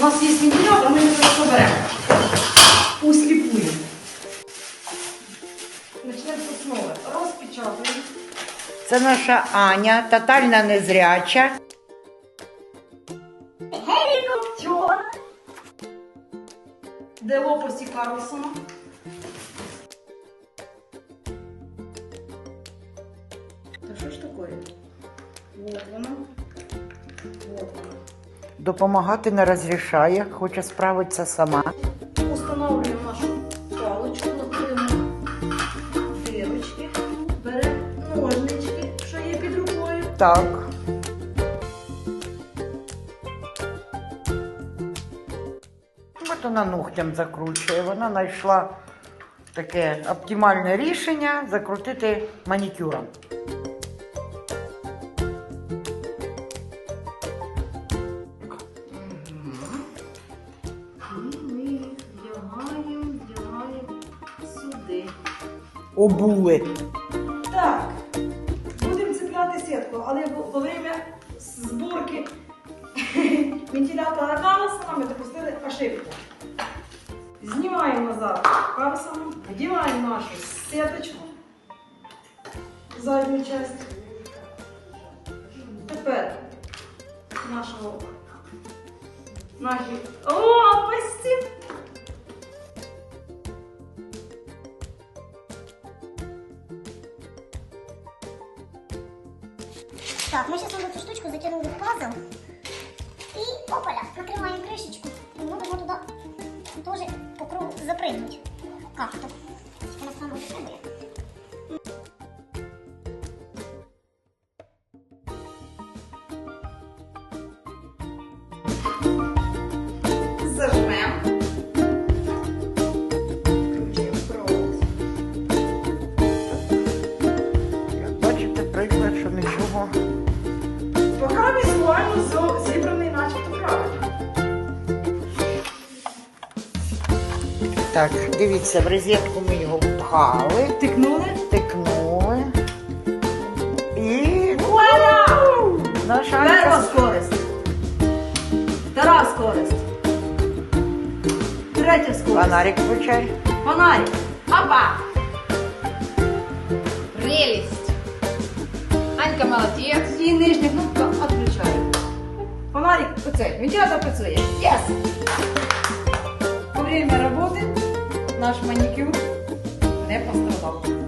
У нас є вентилятор, ми його поберемо. Усліпую. Почнемо з основи. Розпечатуємо. Це наша Аня, тотальна незряча. Гелікоптер. Де лопасті Карлсона. Та що ж таке? Вот воно. Допомагати не розрішає, хоче справитися сама. Установлюємо нашу паличку, накриємо дирочки, беремо ножнички, що є під рукою. Так. От вона ногтем закручує. Вона знайшла таке оптимальне рішення закрутити манікюром. Обули. Так, будемо цепляти сітку, але во время зборки вентилятора Карлсона ми допустили ошибку. Знімаємо назад Карлсона, вдіваємо нашу сіточку, задню частину. Тепер нашого наші лопасті. Так, ми зараз цю штучку затянули в пазл. І опаля, накриваємо кришечку. І ми будемо туди теж по кругу запрыгнути. Как-то. Так, дивіться, в розетку ми його впхали, Тикнули. тикнули. І Вуаля! наша Перша скорость. Втора скорость. Третя скорость. фонарик включай. Фонарик. Опа! Прелесть! Анька молодець. І нижня кнопка відключаю. Фонарик оцей. Вентилятор працює. Yes! Время роботи наш манікюр не пострадав.